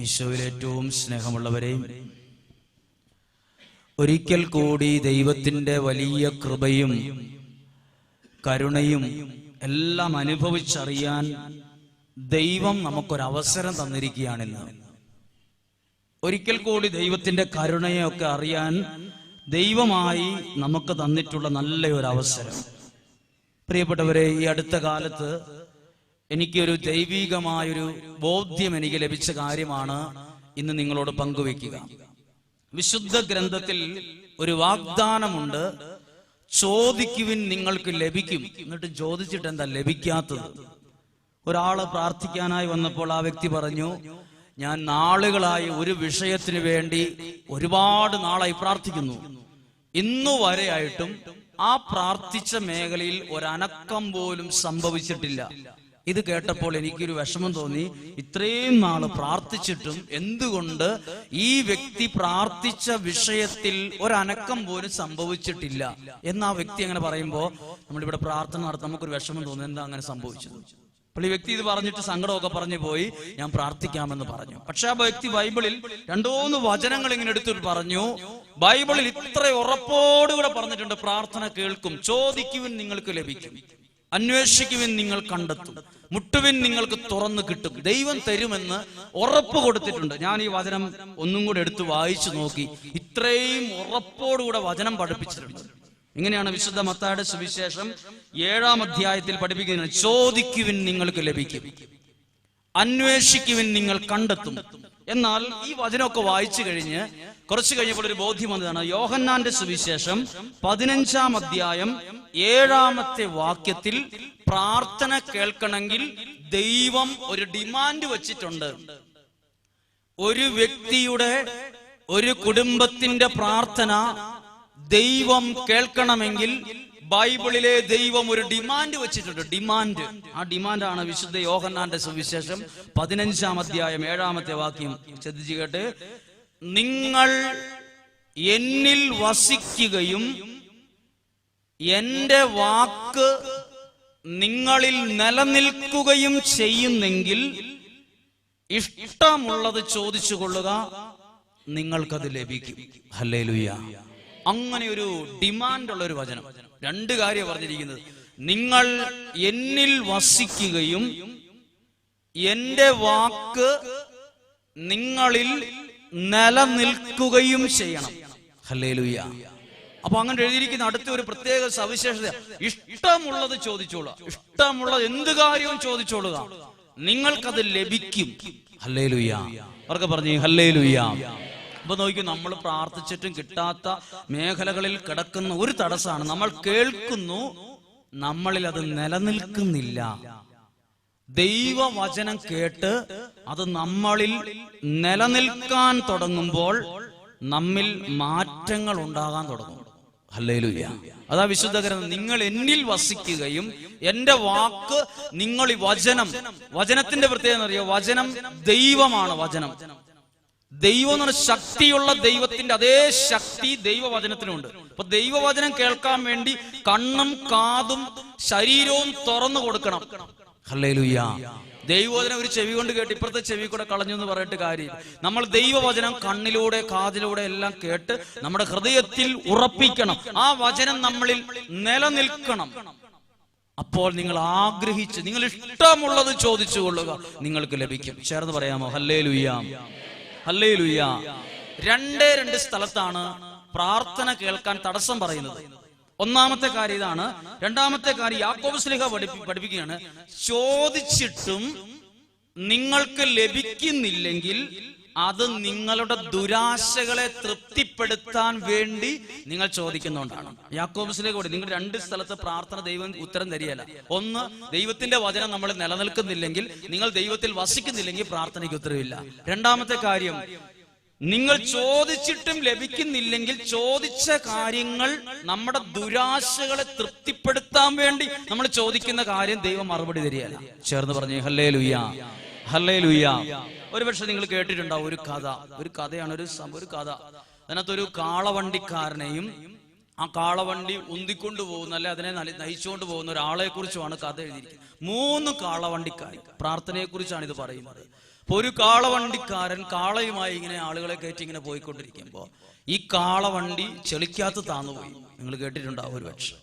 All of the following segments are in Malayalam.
ഈശോയിൽ ഏറ്റവും സ്നേഹമുള്ളവരെയും ഒരിക്കൽ കൂടി ദൈവത്തിന്റെ വലിയ കൃപയും കരുണയും എല്ലാം അനുഭവിച്ചറിയാൻ ദൈവം നമുക്കൊരവസരം തന്നിരിക്കുകയാണിന്ന്. ഒരിക്കൽ കൂടി ദൈവത്തിന്റെ കരുണയൊക്കെ അറിയാൻ ദൈവമായി നമുക്ക് തന്നിട്ടുള്ള നല്ലൊരു അവസരം പ്രിയപ്പെട്ടവരെ ഈ അടുത്ത കാലത്ത് എനിക്കൊരു ദൈവികമായൊരു ബോധ്യം എനിക്ക് ലഭിച്ച കാര്യമാണ് ഇന്ന് നിങ്ങളോട് പങ്കുവെക്കുക വിശുദ്ധ ഗ്രന്ഥത്തിൽ ഒരു വാഗ്ദാനമുണ്ട്. ചോദിക്കുവിൻ നിങ്ങൾക്ക് ലഭിക്കും. എന്നിട്ട് ചോദിച്ചിട്ട് എന്താ ലഭിക്കാത്തത്? ഒരാൾ പ്രാർത്ഥിക്കാനായി വന്നപ്പോൾ ആ വ്യക്തി പറഞ്ഞു ഞാൻ നാളുകളായി ഒരു വിഷയത്തിന് വേണ്ടി ഒരുപാട് നാളായി പ്രാർത്ഥിക്കുന്നു. ഇന്നു വരെയായിട്ടും ആ പ്രാർത്ഥിച്ച മേഖലയിൽ ഒരനക്കം പോലും സംഭവിച്ചിട്ടില്ല. ഇത് കേട്ടപ്പോൾ എനിക്കൊരു വിഷമം തോന്നി. ഇത്രയും നാൾ പ്രാർത്ഥിച്ചിട്ടും എന്തുകൊണ്ട് ഈ വ്യക്തി പ്രാർത്ഥിച്ച വിഷയത്തിൽ ഒരനക്കം പോലും സംഭവിച്ചിട്ടില്ല എന്ന് ആ വ്യക്തി അങ്ങനെ പറയുമ്പോൾ നമ്മളിവിടെ പ്രാർത്ഥന നടത്താൻ നമുക്കൊരു വിഷമം തോന്നുന്നു എന്താ അങ്ങനെ സംഭവിച്ചത്? അപ്പോൾ ഈ വ്യക്തി ഇത് പറഞ്ഞിട്ട് സങ്കടമൊക്കെ പറഞ്ഞു പോയി. ഞാൻ പ്രാർത്ഥിക്കാമെന്ന് പറഞ്ഞു. പക്ഷെ ആ വ്യക്തി ബൈബിളിൽ രണ്ടോന്ന് വചനങ്ങൾ ഇങ്ങനെ എടുത്തിട്ട് പറഞ്ഞു. ബൈബിളിൽ ഇത്ര ഉറപ്പോടുകൂടെ പറഞ്ഞിട്ടുണ്ട് പ്രാർത്ഥന കേൾക്കും ചോദിക്കുവിൻ നിങ്ങൾക്ക് ലഭിക്കും. അന്വേഷിക്കുവിൻ നിങ്ങൾ കണ്ടെത്തും. മുട്ടുവിൻ നിങ്ങൾക്ക് തുറന്നു കിട്ടും. ദൈവം തരുമെന്ന് ഉറപ്പ് കൊടുത്തിട്ടുണ്ട്. ഞാൻ ഈ വചനം ഒന്നും കൂടെ എടുത്ത് വായിച്ചു നോക്കി. ഇത്രയും ഉറപ്പോടുകൂടെ വചനം പഠിപ്പിച്ചിട്ടുണ്ട്. ഇങ്ങനെയാണ് വിശുദ്ധ മത്തായുടെ സുവിശേഷം ഏഴാം അധ്യായത്തിൽ പഠിപ്പിക്കുന്നത്. ചോദിക്കുവിൻ നിങ്ങൾക്ക് ലഭിക്കും. അന്വേഷിക്കുവിൻ നിങ്ങൾ കണ്ടെത്തും. എന്നാൽ ഈ വചനമൊക്കെ വായിച്ചു കഴിഞ്ഞ് കുറച്ചു കഴിഞ്ഞപ്പോൾ ഒരു ബോധ്യം വന്നതാണ്. യോഹന്നാന്റെ സുവിശേഷം പതിനഞ്ചാം അധ്യായം ഏഴാമത്തെ വാക്യത്തിൽ പ്രാർത്ഥന കേൾക്കണമെങ്കിൽ ദൈവം ഒരു ഡിമാൻഡ് വച്ചിട്ടുണ്ട്. ഒരു വ്യക്തിയുടെ ഒരു കുടുംബത്തിന്റെ പ്രാർത്ഥന ദൈവം കേൾക്കണമെങ്കിൽ ബൈബിളിലെ ദൈവം ഒരു ഡിമാൻഡ് വെച്ചിട്ടുണ്ട്. ഡിമാൻഡ്. ആ ഡിമാൻഡാണ് വിശുദ്ധ യോഹന്നാന്റെ സുവിശേഷം പതിനഞ്ചാം അധ്യായം ഏഴാമത്തെ വാക്യം ശ്രദ്ധിച്ചു കേട്ട് നിങ്ങൾ എന്നിൽ വസിക്കുകയും എന്റെ വാക്ക് നിങ്ങളിൽ നിലനിൽക്കുകയും ചെയ്യുന്നെങ്കിൽ ഇഷ്ടമുള്ളത് ചോദിച്ചു കൊള്ളുക നിങ്ങൾക്കത് ലഭിക്കും. ഹല്ലേലൂയ. അങ്ങനെ ഒരു ഡിമാൻഡ് ഉള്ള ഒരു വചനം. രണ്ട് കാര്യം പറഞ്ഞിരിക്കുന്നത്. നിങ്ങൾ എന്നിൽ വസിക്കുകയും എന്റെ വാക്ക് നിങ്ങളിൽ നിലനിൽക്കുകയും ചെയ്യണം. ഹല്ലേലൂയ. അപ്പൊ അങ്ങനെ എഴുതിയിരിക്കുന്ന അടുത്ത ഒരു പ്രത്യേക സവിശേഷത ഇഷ്ടമുള്ളത് ചോദിച്ചോളുക. ഇഷ്ടമുള്ളത് എന്ത് കാര്യവും ചോദിച്ചോളുക. നിങ്ങൾക്കത് ലഭിക്കും. ഹല്ലേ ഹല്ലേലൂയ. അവർക്ക് പറഞ്ഞു ഹല്ലേ ഹല്ലേലൂയ. അപ്പൊ നോക്കി നമ്മൾ പ്രാർത്ഥിച്ചിട്ടും കിട്ടാത്ത മേഖലകളിൽ കിടക്കുന്ന ഒരു തടസ്സമാണ് നമ്മൾ കേൾക്കുന്നു നമ്മളിൽ അത് നിലനിൽക്കുന്നില്ല. ദൈവവചനം കേട്ട് അത് നമ്മളിൽ നിലനിൽക്കാൻ തുടങ്ങുമ്പോൾ നമ്മിൽ മാറ്റങ്ങൾ ഉണ്ടാകാൻ തുടങ്ങും. ഹല്ലേലൂയ. അതാ വിശുദ്ധ നിങ്ങൾ എന്നിൽ വസിക്കുകയും എന്റെ വാക്ക് നിങ്ങൾ ഈ വചനം വചനത്തിന്റെ പ്രത്യേകത അറിയോ വചനം ദൈവമാണ് വചനം. ദൈവം എന്ന് പറഞ്ഞ ശക്തിയുള്ള ദൈവത്തിന്റെ അതേ ശക്തി ദൈവവചനത്തിനുണ്ട്. അപ്പൊ ദൈവവചനം കേൾക്കാൻ വേണ്ടി കണ്ണും കാതും ശരീരവും തുറന്നു കൊടുക്കണം. ഹല്ലേലൂയ. ദൈവവചനം ഒരു ചെവി കൊണ്ട് കേട്ട് ഇപ്പുറത്തെ ചെവി കൂടെ കളഞ്ഞു എന്ന് പറഞ്ഞിട്ട് കാര്യം നമ്മൾ ദൈവവചനം കണ്ണിലൂടെ കാതിലൂടെ എല്ലാം കേട്ട് നമ്മുടെ ഹൃദയത്തിൽ ഉറപ്പിക്കണം. ആ വചനം നമ്മളിൽ നിലനിൽക്കണം. അപ്പോൾ നിങ്ങൾ ആഗ്രഹിച്ച് നിങ്ങൾ ഇഷ്ടമുള്ളത് ചോദിച്ചു കൊള്ളുക നിങ്ങൾക്ക് ലഭിക്കും. ചേർന്ന് പറയാമോ? ഹല്ലേ ലുയ്യാം ഹല്ലേ ലുയ്യ രണ്ടേ രണ്ട് സ്ഥലത്താണ് പ്രാർത്ഥന കേൾക്കാൻ തടസ്സം പറയുന്നത്. ഒന്നാമത്തെ കാര്യം ഇതാണ്. രണ്ടാമത്തെ കാര്യം യാക്കോബ് സ്ലിഹ പഠിപ്പി പഠിപ്പിക്കുകയാണ്. ചോദിച്ചിട്ടും നിങ്ങൾക്ക് ലഭിക്കുന്നില്ലെങ്കിൽ അത് നിങ്ങളുടെ ദുരാശകളെ തൃപ്തിപ്പെടുത്താൻ വേണ്ടി നിങ്ങൾ ചോദിക്കുന്നുകൊണ്ടാണ് യാക്കോബിസിലേക്ക് കൂടി നിങ്ങൾ രണ്ട് സ്ഥലത്ത് പ്രാർത്ഥന ദൈവം ഉത്തരം തരികയല്ല. ഒന്ന് ദൈവത്തിന്റെ വചനം നമ്മൾ നിലനിൽക്കുന്നില്ലെങ്കിൽ നിങ്ങൾ ദൈവത്തിൽ വസിക്കുന്നില്ലെങ്കിൽ പ്രാർത്ഥനയ്ക്ക് ഉത്തരവില്ല. രണ്ടാമത്തെ കാര്യം നിങ്ങൾ ചോദിച്ചിട്ടും ലഭിക്കുന്നില്ലെങ്കിൽ ചോദിച്ച കാര്യങ്ങൾ നമ്മുടെ ദുരാശകളെ തൃപ്തിപ്പെടുത്താൻ വേണ്ടി നമ്മൾ ചോദിക്കുന്ന കാര്യം ദൈവം മറുപടി തരികയല്ല. ചേർന്ന് പറഞ്ഞു ഹല്ലേ ലുയ്യ ഹല്ലേ ലുയ്യ ഒരുപക്ഷെ നിങ്ങൾ കേട്ടിട്ടുണ്ടാവും ഒരു കഥ. ഒരു കഥയാണ് ഒരു ഒരു കഥ. അതിനകത്തൊരു കാളവണ്ടിക്കാരനെയും ആ കാളവണ്ടി ഉന്തിക്കൊണ്ട് പോകുന്ന അല്ലെ അതിനെ നയിച്ചുകൊണ്ട് പോകുന്ന ഒരാളെ കുറിച്ചുമാണ് കഥ എഴുതിയിരിക്കുന്നത്. മൂന്ന് കാളവണ്ടിക്കാർ. പ്രാർത്ഥനയെ കുറിച്ചാണ് ഇത് പറയുന്നത്. അപ്പൊ ഒരു കാളവണ്ടിക്കാരൻ കാളയുമായി ഇങ്ങനെ ആളുകളെ കയറ്റി ഇങ്ങനെ പോയിക്കൊണ്ടിരിക്കുമ്പോ ഈ കാളവണ്ടി ചെളിക്കകത്ത് താന്നുപോയി. നിങ്ങൾ കേട്ടിട്ടുണ്ടാവും ഒരു പക്ഷെ.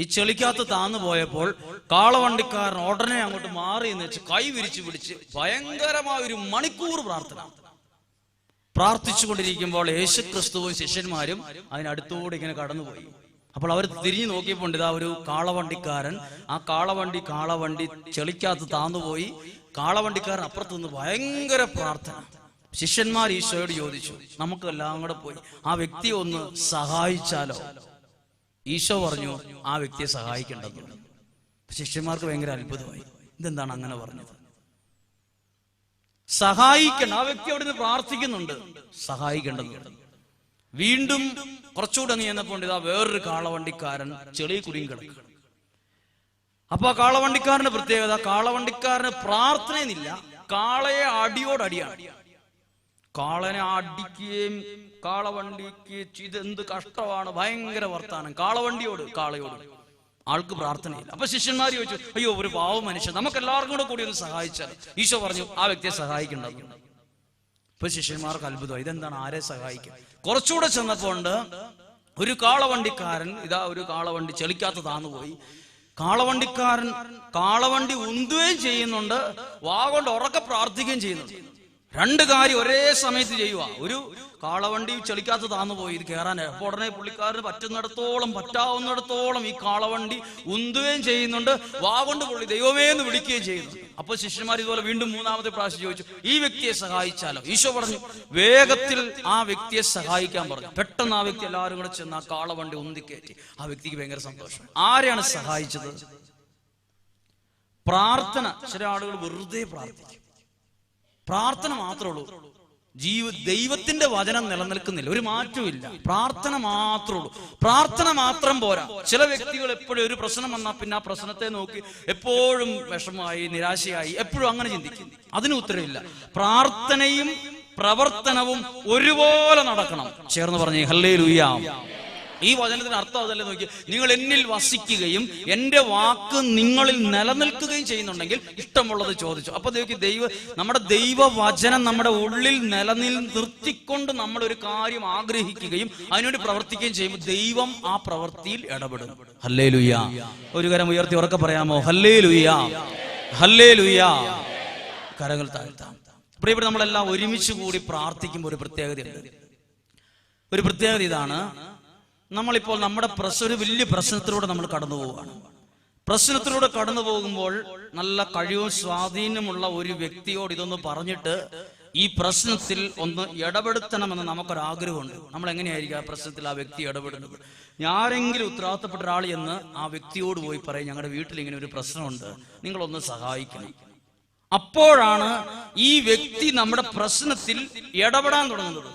ഈ ചെളിക്കകത്ത് താന്നു പോയപ്പോൾ കാളവണ്ടിക്കാരൻ ഉടനെ അങ്ങോട്ട് മാറി എന്ന് വെച്ച് കൈ വിരിച്ചു പിടിച്ച് ഭയങ്കരമായ ഒരു മണിക്കൂർ പ്രാർത്ഥന. പ്രാർത്ഥിച്ചുകൊണ്ടിരിക്കുമ്പോൾ യേശു ക്രിസ്തുവും ശിഷ്യന്മാരും അതിനടുത്തോടെ ഇങ്ങനെ കടന്നുപോയി. അപ്പോൾ അവർ തിരിഞ്ഞു നോക്കിയപ്പോൾ ഇതാ ഒരു കാളവണ്ടിക്കാരൻ. ആ കാളവണ്ടി കാളവണ്ടി ചെളിക്കകത്ത് താന്നുപോയി. കാളവണ്ടിക്കാരൻ അപ്പുറത്തു നിന്ന് ഭയങ്കര പ്രാർത്ഥന. ശിഷ്യന്മാർ ഈശോയോട് ചോദിച്ചു നമുക്ക് എല്ലാം കൂടെ പോയി. ആ വ്യക്തിയെ ഒന്ന് സഹായിച്ചാലോ? ഈശോ പറഞ്ഞു ആ വ്യക്തിയെ സഹായിക്കേണ്ടതുണ്ട് ശിഷ്യന്മാർക്ക് ഭയങ്കര അത്ഭുതമായി. ഇതെന്താണ് അങ്ങനെ പറഞ്ഞത്? സഹായിക്കണം. ആ വ്യക്തി അവിടുന്ന് പ്രാർത്ഥിക്കുന്നുണ്ട്. സഹായിക്കേണ്ടതുണ്ട്. വീണ്ടും കുറച്ചുകൂടെ നീ എന്നപ്പോൾ ഇതാ വേറൊരു കാളവണ്ടിക്കാരൻ ചെളി കുടിയും കിടക്കുക അപ്പൊ ആ കാളവണ്ടിക്കാരന്റെ പ്രത്യേകത കാളവണ്ടിക്കാരന് പ്രാർത്ഥനയെന്നില്ല. കാളയെ അടിയോടടിയാണ്. കാളനെ അടിക്കുകയും കാളവണ്ടിക്ക് ഇതെന്ത് കഷ്ടമാണ് ഭയങ്കര വർത്താനം. കാളവണ്ടിയോട് കാളയോട്. ആൾക്ക് പ്രാർത്ഥനയില്ല. അപ്പൊ ശിഷ്യന്മാർ ചോദിച്ചു അയ്യോ ഒരു പാവ മനുഷ്യൻ. നമുക്ക് എല്ലാവർക്കും കൂടെ കൂടി ഒന്ന് സഹായിച്ചാൽ ഈശോ പറഞ്ഞു ആ വ്യക്തിയെ സഹായിക്കേണ്ടത് ഇപ്പൊ ശിഷ്യന്മാർക്ക് അത്ഭുതം ഇതെന്താണ്? ആരെ സഹായിക്കുക കുറച്ചുകൂടെ ചെന്നപ്പോൾ ഉണ്ട് ഒരു കാളവണ്ടിക്കാരൻ ഇതാ ഒരു കാളവണ്ടി ചെളിക്കാത്ത താന്നുപോയി കാളവണ്ടിക്കാരൻ കാളവണ്ടി ഉന്തുകയും ചെയ്യുന്നുണ്ട് വാ കൊണ്ട് ഉറക്കെ പ്രാർത്ഥിക്കുകയും ചെയ്യുന്നുണ്ട്. രണ്ട് കാര്യം ഒരേ സമയത്ത് ചെയ്യുക ഒരു കാളവണ്ടി ചളിക്കാത്ത താന്നു പോയി. ഇത് കയറാൻ അപ്പോൾ ഉടനെ പുള്ളിക്കാരന് പറ്റുന്നിടത്തോളം പറ്റാവുന്നിടത്തോളം ഈ കാളവണ്ടി ഉന്തുകയും ചെയ്യുന്നുണ്ട്. വാ പുള്ളി ദൈവമേ എന്ന് വിളിക്കുകയും ചെയ്യുന്നു. അപ്പൊ ശിഷ്യന്മാർ ഇതുപോലെ വീണ്ടും മൂന്നാമത്തെ പ്രാവശ്യം ചോദിച്ചു ഈ വ്യക്തിയെ സഹായിച്ചാലോ? ഈശോ പറഞ്ഞു വേഗത്തിൽ ആ വ്യക്തിയെ സഹായിക്കാൻ പറഞ്ഞു. പെട്ടെന്ന് ആ വ്യക്തി എല്ലാവരും കൂടെ ചെന്ന് ആ കാളവണ്ടി ഉന്തിക്കയറ്റി ആ വ്യക്തിക്ക് ഭയങ്കര സന്തോഷം. ആരെയാണ് സഹായിച്ചത്? പ്രാർത്ഥന. ചില ആളുകൾ വെറുതെ പ്രാർത്ഥിക്കും. പ്രാർത്ഥന മാത്രമേ ഉള്ളൂ. ജീവ ദൈവത്തിന്റെ വചനം നിലനിൽക്കുന്നില്ല. ഒരു മാറ്റമില്ല പ്രാർത്ഥന മാത്രമേ ഉള്ളൂ. പ്രാർത്ഥന മാത്രം പോരാ. ചില വ്യക്തികൾ എപ്പോഴും ഒരു പ്രശ്നം വന്നാൽ പിന്നെ ആ പ്രശ്നത്തെ നോക്കി എപ്പോഴും വിഷമമായി നിരാശയായി എപ്പോഴും അങ്ങനെ ചിന്തിക്കും. അതിന് ഉത്തരവില്ല. പ്രാർത്ഥനയും പ്രവർത്തനവും ഒരുപോലെ നടക്കണം. ചേർന്ന് പറഞ്ഞേ ഹല്ലേ ലുയ്യാം ഈ വചനത്തിന് അർത്ഥം അതല്ലേ നോക്കി നിങ്ങൾ എന്നിൽ വസിക്കുകയും എന്റെ വാക്ക് നിങ്ങളിൽ നിലനിൽക്കുകയും ചെയ്യുന്നുണ്ടെങ്കിൽ ഇഷ്ടമുള്ളത് ചോദിച്ചു. അപ്പൊ നോക്കി ദൈവ നമ്മുടെ ദൈവവചനം നമ്മുടെ ഉള്ളിൽ നിലനിൽ നിർത്തിക്കൊണ്ട് നമ്മൾ ഒരു കാര്യം ആഗ്രഹിക്കുകയും അതിനുവേണ്ടി പ്രവർത്തിക്കുകയും ചെയ്യുമ്പോൾ ദൈവം ആ പ്രവൃത്തിയിൽ ഇടപെടും. ഹല്ലേ ലുയ്യ ഒരു കരം ഉയർത്തി ഉറക്കെ പറയാമോ? ഹല്ലേ ലുയ്യ ഹല്ലേ ലുയ്യ കരങ്ങൾ താഴ്ത്താം. പ്രിയപ്പെട്ട നമ്മളെല്ലാം ഒരുമിച്ച് കൂടി പ്രാർത്ഥിക്കുമ്പോൾ ഒരു പ്രത്യേകതയുണ്ട്. ഒരു പ്രത്യേകത ഇതാണ്. നമ്മളിപ്പോൾ നമ്മുടെ പ്രശ്ന ഒരു വലിയ പ്രശ്നത്തിലൂടെ നമ്മൾ കടന്നു പോവുകയാണ്. പ്രശ്നത്തിലൂടെ കടന്നു പോകുമ്പോൾ നല്ല കഴിവും സ്വാധീനമുള്ള ഒരു വ്യക്തിയോട് ഇതൊന്ന് പറഞ്ഞിട്ട് ഈ പ്രശ്നത്തിൽ ഒന്ന് ഇടപെടുത്തണമെന്ന് നമുക്കൊരാഗ്രഹമുണ്ട്. നമ്മൾ എങ്ങനെയായിരിക്കും ആ പ്രശ്നത്തിൽ ആ വ്യക്തി ഇടപെടുന്നത്? ആരെങ്കിലും ഉത്തരവാദിത്തപ്പെട്ട ഒരാൾ എന്ന് ആ വ്യക്തിയോട് പോയി പറയും ഞങ്ങളുടെ വീട്ടിൽ ഇങ്ങനെ ഒരു പ്രശ്നമുണ്ട്. നിങ്ങളൊന്ന് സഹായിക്കണം. അപ്പോഴാണ് ഈ വ്യക്തി നമ്മുടെ പ്രശ്നത്തിൽ ഇടപെടാൻ തുടങ്ങുന്നത്.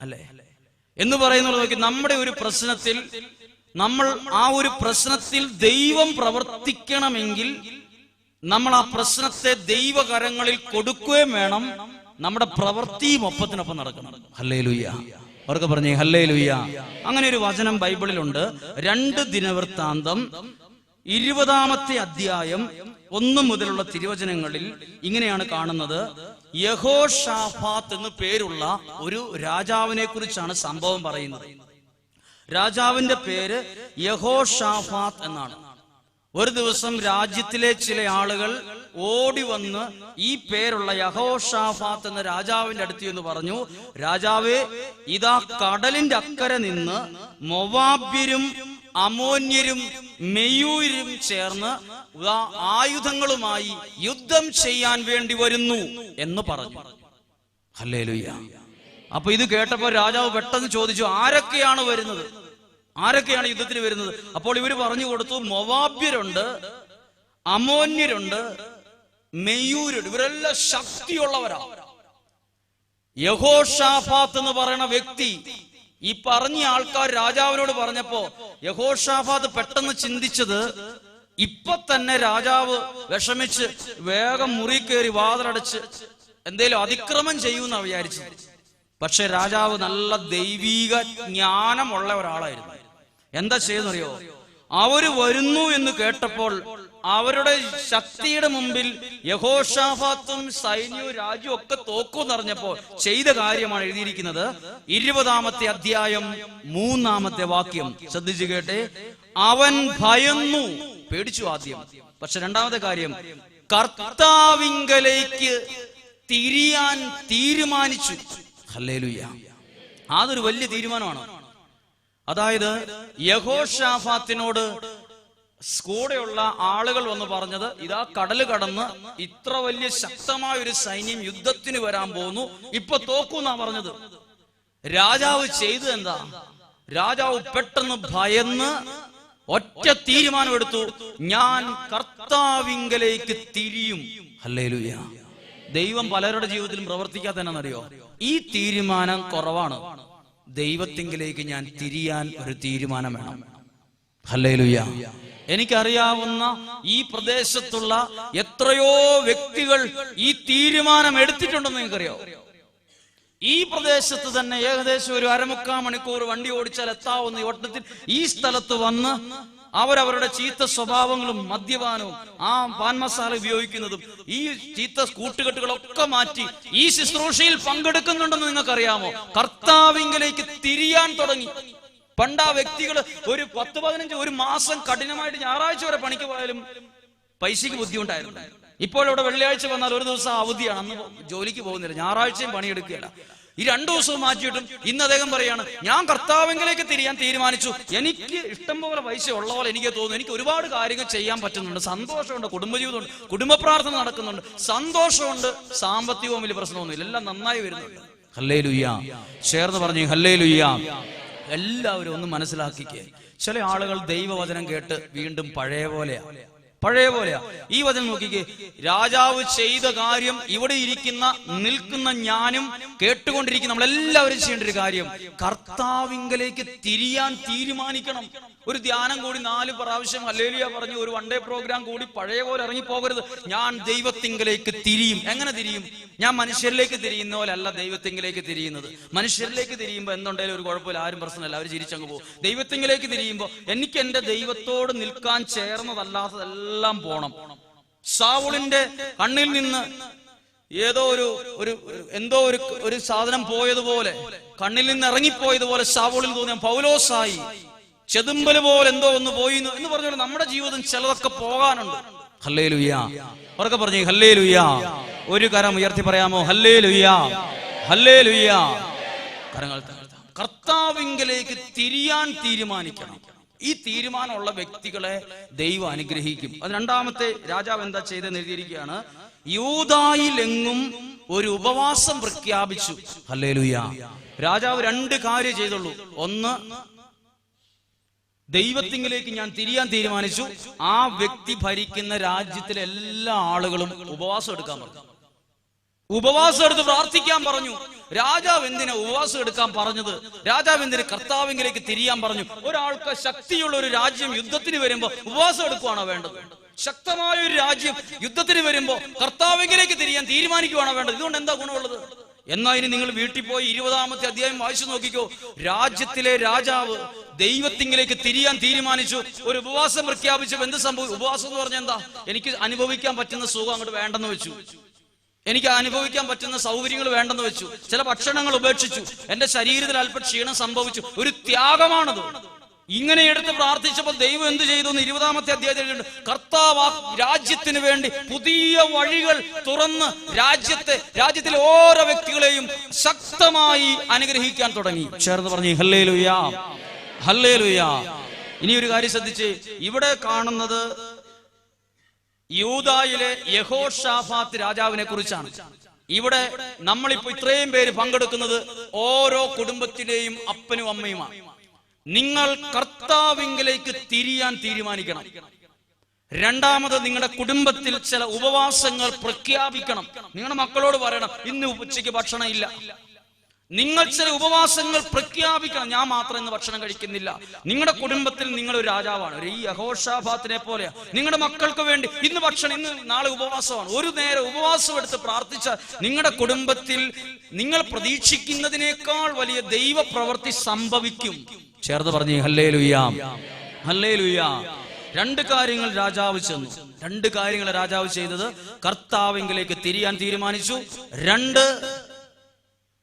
അല്ലേ? എന്ന് പറയുന്നത് നോക്കി നമ്മുടെ ഒരു പ്രശ്നത്തിൽ നമ്മൾ ആ ഒരു പ്രശ്നത്തിൽ ദൈവം പ്രവർത്തിക്കണമെങ്കിൽ നമ്മൾ ആ പ്രശ്നത്തെ ദൈവകരങ്ങളിൽ കൊടുക്കുകയും വേണം നമ്മുടെ പ്രവൃത്തിയും ഒപ്പത്തിനൊപ്പം നടക്കണം. ഹല്ലേ ലുയ്യ അവർക്ക് പറഞ്ഞേ ഹല്ലേ ലുയ്യ അങ്ങനെ ഒരു വചനം ബൈബിളിലുണ്ട്. രണ്ട് ദിനവൃത്താന്തം ഇരുപതാമത്തെ അധ്യായം ഒന്നു മുതലുള്ള തിരുവചനങ്ങളിൽ ഇങ്ങനെയാണ് കാണുന്നത്. യഹോ ഷാഫാത്ത് എന്ന് പേരുള്ള ഒരു രാജാവിനെ കുറിച്ചാണ് സംഭവം പറയുന്നത്. രാജാവിന്റെ പേര് യഹോ ഷാഫാത്ത് എന്നാണ്. ഒരു ദിവസം രാജ്യത്തിലെ ചില ആളുകൾ ഓടി വന്ന് ഈ പേരുള്ള യഹോഷാഫാത്ത് എന്ന രാജാവിന്റെ അടുത്ത് എന്ന് പറഞ്ഞു രാജാവേ ഇതാ കടലിന്റെ അക്കരെ നിന്ന് മൊവാബ്യരും അമോന്യരും മെയ്യൂരും ചേർന്ന് ആയുധങ്ങളുമായി യുദ്ധം ചെയ്യാൻ വേണ്ടി വരുന്നു എന്ന് പറഞ്ഞു. ഹല്ലേലൂയ. അപ്പൊ ഇത് കേട്ടപ്പോ രാജാവ് പെട്ടെന്ന് ചോദിച്ചു ആരൊക്കെയാണ് വരുന്നത്? ആരൊക്കെയാണ് യുദ്ധത്തിന് വരുന്നത്? അപ്പോൾ ഇവർ പറഞ്ഞു കൊടുത്തു മൊവാബ്യരുണ്ട് അമോന്യരുണ്ട് മെയ്യൂരുണ്ട് ഇവരെല്ലാം ശക്തിയുള്ളവരാ. യഹോഷാഫാത്ത് എന്ന് പറയുന്ന വ്യക്തി ഈ പറഞ്ഞ ആൾക്കാർ രാജാവിനോട് പറഞ്ഞപ്പോ യഹോഷാഫാദ് പെട്ടെന്ന് ചിന്തിച്ചത് ഇപ്പൊ തന്നെ രാജാവ് വിഷമിച്ച് വേഗം മുറി കയറി വാതിലടച്ച് എന്തേലും അതിക്രമം ചെയ്യുമെന്നാ വിചാരിച്ചത്. പക്ഷെ രാജാവ് നല്ല ദൈവീക ജ്ഞാനമുള്ള ഒരാളായിരുന്നു. എന്താ ചെയ്യുന്നറിയോ അവർ വരുന്നു എന്ന് കേട്ടപ്പോൾ അവരുടെ ശക്തിയുടെ മുമ്പിൽ യഹോഷാഫാത്തും സൈന്യവും രാജ്യവും ഒക്കെ തോക്കും അറിഞ്ഞപ്പോ ചെയ്ത കാര്യമാണ് എഴുതിയിരിക്കുന്നത്. ഇരുപതാമത്തെ അധ്യായം മൂന്നാമത്തെ വാക്യം. ശ്രദ്ധിച്ചു കേട്ടെ. അവൻ ഭയന്നു. പേടിച്ചു ആദ്യം. പക്ഷെ രണ്ടാമത്തെ കാര്യം കർത്താവിങ്കലേക്ക് തിരിയാൻ തീരുമാനിച്ചു. ഹല്ലേലൂയ. അതൊരു വലിയ തീരുമാനമാണ്. അതായത് യഹോഷാഫാത്തിനോട് കൂടെയുള്ള ആളുകൾ വന്ന് പറഞ്ഞത് ഇതാ കടൽ കടന്ന് ഇത്ര വലിയ ശക്തമായ ഒരു സൈന്യം യുദ്ധത്തിന് വരാൻ പോകുന്നു ഇപ്പൊ തോക്കൂന്നാ പറഞ്ഞത്. രാജാവ് ചെയ്തു എന്താ? രാജാവ് പെട്ടെന്ന് ഭയന്ന് ഒറ്റ തീരുമാനമെടുത്തു. ഞാൻ കർത്താവിങ്കലേക്ക് തിരിയും. ഹല്ലേലൂയ. ദൈവം പലരുടെ ജീവിതത്തിലും പ്രവർത്തിക്കാത്തതെന്നറിയോ ഈ തീരുമാനം കുറവാണ്. ദൈവത്തിങ്കിലേക്ക് ഞാൻ തിരിയാൻ ഒരു തീരുമാനം വേണം. ഹല്ലേലൂയ. എനിക്കറിയാവുന്ന ഈ പ്രദേശത്തുള്ള എത്രയോ വ്യക്തികൾ ഈ തീരുമാനം എടുത്തിട്ടുണ്ടെന്ന് നിങ്ങൾക്കറിയോ ഈ പ്രദേശത്ത് തന്നെ ഏകദേശം ഒരു അരമുക്കാൽ മണിക്കൂർ വണ്ടി ഓടിച്ചാൽ എത്താവുന്ന ഈ ഓട്ടത്തിൽ ഈ സ്ഥലത്ത് വന്ന് അവരവരുടെ ചീത്ത സ്വഭാവങ്ങളും മദ്യപാനവും ആ പാൻ മസാല ഉപയോഗിക്കുന്നതും ഈ ചീത്ത കൂട്ടുകെട്ടുകളൊക്കെ മാറ്റി ഈ ശുശ്രൂഷയിൽ പങ്കെടുക്കുന്നുണ്ടെന്ന് നിങ്ങൾക്കറിയാമോ? കർത്താവിംഗലേക്ക് തിരിയാൻ തുടങ്ങി. പണ്ട് ആ വ്യക്തികൾ ഒരു പത്ത് പതിനഞ്ച് ഒരു മാസം കഠിനമായിട്ട് ഞായറാഴ്ച വരെ പണിക്ക് പോയാലും പൈസക്ക് ബുദ്ധിമുട്ടായിരുന്നു. ഇപ്പോൾ ഇവിടെ വെള്ളിയാഴ്ച വന്നാൽ ഒരു ദിവസം അവധിയാണ്. അന്ന് ജോലിക്ക് പോകുന്നില്ല. ഞായറാഴ്ചയും പണിയെടുക്കുകയില്ല. ഈ രണ്ടു ദിവസവും മാറ്റിയിട്ടും ഇന്ന് അദ്ദേഹം പറയാണ് ഞാൻ കർത്താവെങ്കിലേക്ക് തിരിയാൻ തീരുമാനിച്ചു. എനിക്ക് ഇഷ്ടം പോലെ പൈസ ഉള്ള പോലെ എനിക്ക് തോന്നുന്നു. എനിക്ക് ഒരുപാട് കാര്യങ്ങൾ ചെയ്യാൻ പറ്റുന്നുണ്ട്. സന്തോഷമുണ്ട്. കുടുംബജീവിതമുണ്ട്. കുടുംബ പ്രാർത്ഥന നടക്കുന്നുണ്ട്. സന്തോഷമുണ്ട്. സാമ്പത്തികവും വലിയ പ്രശ്നമൊന്നുമില്ല. എല്ലാം നന്നായി വരുന്നുണ്ട്. ഹല്ലേ ലുയ്യ ചേർന്ന് പറഞ്ഞു ഹല്ലേ ലുയ്യ എല്ലാവരും ഒന്ന് മനസ്സിലാക്കിക്കേ. ചില ആളുകൾ ദൈവവചനം കേട്ട് വീണ്ടും പഴയ പോലെയാ. പഴയ പോലെയാ. ഈ വചനം നോക്കിക്കേ. രാജാവ് ചെയ്ത കാര്യം ഇവിടെ ഇരിക്കുന്ന നിൽക്കുന്ന ഞാനും കേട്ടുകൊണ്ടിരിക്കുന്ന നമ്മളെല്ലാവരും ചെയ്യേണ്ട ഒരു കാര്യം. കർത്താവിങ്കലേക്ക് തിരിയാൻ തീരുമാനിക്കണം. ഒരു ധ്യാനം കൂടി നാല് പ്രാവശ്യം അല്ലേലിയ പറഞ്ഞു. ഒരു വൺ ഡേ പ്രോഗ്രാം കൂടി പഴയ പോലെ ഇറങ്ങി പോകരുത് ഞാൻ ദൈവത്തിങ്കലേക്ക് തിരിയും. എങ്ങനെ തിരിയും? ഞാൻ മനുഷ്യരിലേക്ക് തിരിയുന്ന പോലെ അല്ല ദൈവത്തിങ്കിലേക്ക് തിരിയുന്നത്. മനുഷ്യരിലേക്ക് തിരിയുമ്പോൾ എന്തുണ്ടെങ്കിലും ഒരു കുഴപ്പമില്ല. ആരും പ്രശ്നമല്ല. അവർ ചിരിച്ചങ്ങ് പോകും. ദൈവത്തിങ്കിലേക്ക് തിരിയുമ്പോൾ എനിക്ക് എന്റെ ദൈവത്തോട് നിൽക്കാൻ ചേർന്നതല്ലാത്തതെല്ലാം പോണം. സാവുളിന്റെ കണ്ണിൽ നിന്ന് ഏതോ ഒരു ഒരു എന്തോ ഒരു ഒരു സാധനം പോയതുപോലെ കണ്ണിൽ നിന്ന് ഇറങ്ങിപ്പോയതുപോലെ സാവോളിൽ തോന്നിയ പൗലോസായി ചെതുമ്പൽ പോലെ എന്തോ ഒന്ന് പോയി എന്ന് പറഞ്ഞാൽ നമ്മുടെ ജീവിതം ചിലതൊക്കെ പോകാനുണ്ട്. ഹല്ലേ ലുയ്യ ഉറക്കെ പറഞ്ഞു ഹല്ലേ ലുയ്യ ഒരു കരം ഉയർത്തി പറയാമോ? ഹല്ലേ ലുയ്യ ഹല്ലേ ലുയ്യ കരങ്ങൾ. കർത്താവിങ്കലേക്ക് തിരിയാൻ തീരുമാനിക്കണം. ഈ തീരുമാനമുള്ള വ്യക്തികളെ ദൈവം അനുഗ്രഹിക്കും. അത് രണ്ടാമത്തെ രാജാവ് എന്താ ചെയ്തെന്ന് എഴുതിയിരിക്കുകയാണ്. യൂതായിലെങ്ങും ഒരു ഉപവാസം പ്രഖ്യാപിച്ചു. ഹല്ലേലൂയ. രാജാവ് രണ്ട് കാര്യം ചെയ്തുള്ളൂ. ഒന്ന് ദൈവത്തിങ്കിലേക്ക് ഞാൻ തിരിയാൻ തീരുമാനിച്ചു. ആ വ്യക്തി ഭരിക്കുന്ന രാജ്യത്തിലെ എല്ലാ ആളുകളും ഉപവാസം എടുക്കാൻ പറഞ്ഞു. ഉപവാസം എടുത്ത് പ്രാർത്ഥിക്കാൻ പറഞ്ഞു. രാജാവ് എന്തിനാ ഉപവാസം എടുക്കാൻ പറഞ്ഞത്? രാജാവ് എന്തിന് കർത്താവിങ്കിലേക്ക് തിരിയാൻ പറഞ്ഞു? ഒരാൾക്ക് ശക്തിയുള്ള ഒരു രാജ്യം യുദ്ധത്തിന് വരുമ്പോ ഉപവാസം എടുക്കുവാണോ വേണ്ടത്? ശക്തമായ ഒരു രാജ്യം യുദ്ധത്തിന് വരുമ്പോ കർത്താവിംഗിലേക്ക് തിരിയാൻ തീരുമാനിക്കുവാണോ വേണ്ടത്? ഇതുകൊണ്ട് എന്താ ഗുണമുള്ളത്? എന്നാ ഇനി നിങ്ങൾ വീട്ടിൽ പോയി ഇരുപതാമത്തെ അധ്യായം വായിച്ചു നോക്കിക്കോ. രാജ്യത്തിലെ രാജാവ് ദൈവത്തിങ്കിലേക്ക് തിരിയാൻ തീരുമാനിച്ചു. ഒരു ഉപവാസം പ്രഖ്യാപിച്ചു. എന്ത് സംഭവിച്ചു ഉപവാസം എന്ന് പറഞ്ഞാൽ എന്താ? എനിക്ക് അനുഭവിക്കാൻ പറ്റുന്ന സുഖം അങ്ങോട്ട് വേണ്ടെന്ന് വെച്ചു. എനിക്ക് അനുഭവിക്കാൻ പറ്റുന്ന സൗകര്യങ്ങൾ വേണ്ടെന്ന് വെച്ചു. ചില ഭക്ഷണങ്ങൾ ഉപേക്ഷിച്ചു. എന്റെ ശരീരത്തിൽ അല്പം ക്ഷീണം സംഭവിച്ചു. ഒരു ത്യാഗമാണത്. ഇങ്ങനെ എടുത്ത് പ്രാർത്ഥിച്ചപ്പോൾ ദൈവം എന്ത് ചെയ്തു എന്ന് ഇരുപതാമത്തെ അധ്യായത്തിൽ കർത്താവ് രാജ്യത്തിന് വേണ്ടി പുതിയ വഴികൾ തുറന്ന് രാജ്യത്തെ രാജ്യത്തിലെ ഓരോ വ്യക്തികളെയും ശക്തമായി അനുഗ്രഹിക്കാൻ തുടങ്ങി. ചേർന്ന് പറഞ്ഞു ഹല്ലേ ലുയാ ഹല്ലേ ലുയാ ഇനി ഒരു കാര്യം ശ്രദ്ധിച്ച് ഇവിടെ കാണുന്നത് യൂതായിലെ യഹോഷാഫാത്ത് രാജാവിനെ കുറിച്ചാണ്. ഇവിടെ നമ്മളിപ്പോ ഇത്രയും പേര് പങ്കെടുക്കുന്നത് ഓരോ കുടുംബത്തിന്റെയും അപ്പനും അമ്മയുമാണ്. നിങ്ങൾ കർത്താവിങ്കിലേക്ക് തിരിയാൻ തീരുമാനിക്കണം. രണ്ടാമത് നിങ്ങളുടെ കുടുംബത്തിൽ ചില ഉപവാസങ്ങൾ പ്രഖ്യാപിക്കണം. നിങ്ങളുടെ മക്കളോട് പറയണം ഇന്ന് ഉച്ചയ്ക്ക് ഭക്ഷണം ഇല്ല. നിങ്ങൾ ചില ഉപവാസങ്ങൾ പ്രഖ്യാപിക്കണം ഞാൻ മാത്രം ഇന്ന് ഭക്ഷണം കഴിക്കുന്നില്ല. നിങ്ങളുടെ കുടുംബത്തിൽ നിങ്ങൾ ഒരു രാജാവാണ് ഒരു ഈ അഹോഷാഭാത്തിനെ പോലെ നിങ്ങളുടെ മക്കൾക്ക് വേണ്ടി ഇന്ന് ഭക്ഷണം ഇന്ന് നാളെ ഉപവാസമാണ്. ഒരു നേരം ഉപവാസം എടുത്ത് പ്രാർത്ഥിച്ച നിങ്ങളുടെ കുടുംബത്തിൽ നിങ്ങൾ പ്രതീക്ഷിക്കുന്നതിനേക്കാൾ വലിയ ദൈവ പ്രവൃത്തി സംഭവിക്കും. ചേർന്ന് പറഞ്ഞു ഹല്ലേ ലുയ്യാം ഹല്ലേ ലുയ്യാം രണ്ട് കാര്യങ്ങൾ രാജാവ് ചെന്നു. രണ്ട് കാര്യങ്ങൾ രാജാവ് ചെയ്തത് കർത്താവെങ്കിലേക്ക് തിരിയാൻ തീരുമാനിച്ചു. രണ്ട്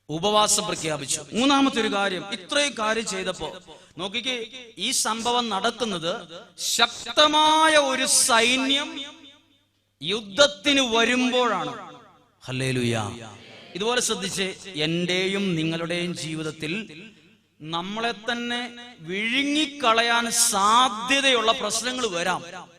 ഉപവാസം പ്രഖ്യാപിച്ചു. മൂന്നാമത്തെ ഒരു കാര്യം ഇത്രയും കാര്യം ചെയ്തപ്പോ നോക്കിക്കേ ഈ സംഭവം നടക്കുന്നത് ശക്തമായ ഒരു സൈന്യം യുദ്ധത്തിന് വരുമ്പോഴാണ്. ഹല്ലേലൂയ. ഇതുപോലെ ശ്രദ്ധിച്ച് എന്റെയും നിങ്ങളുടെയും ജീവിതത്തിൽ നമ്മളെ തന്നെ വിഴുങ്ങിക്കളയാൻ സാധ്യതയുള്ള പ്രശ്നങ്ങൾ വരാം.